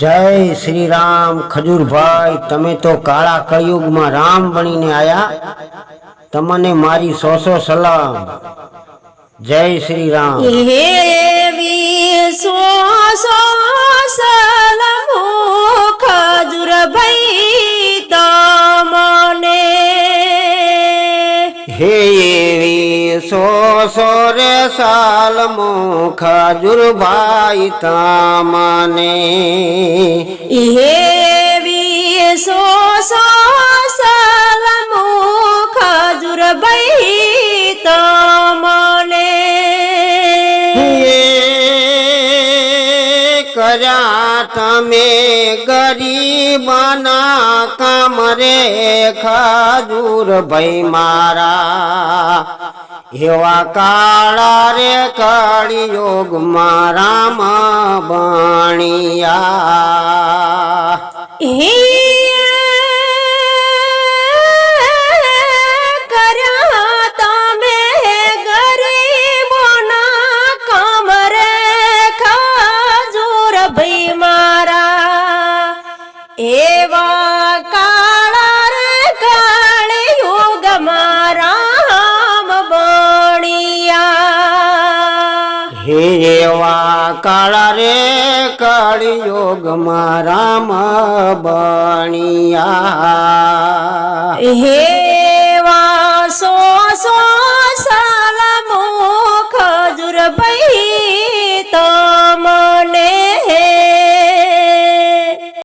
જય શ્રી રામ ખજૂરભાઈ તમે તો કાળા કળિયુગમાં રામ બનીને આયા. તમને મારી સો સો સલામ. જય શ્રી રામ સો સો સલામ ખજૂર ભાઈ તમને. હે એવી સો સો રે સાલ ખજૂરભાઈ તમને? એવી સો સો સલમો ખજૂર ભાઈ તમને? હે કર્યા તમે ગરીબના કામ રે ખાજુર ભાઈ મારા. એવા કાળા રે કળિયોગ મારામ બણિયા. એવા કાળા એવા કાળા રે કળિયોગ મારામ બણિયા. હે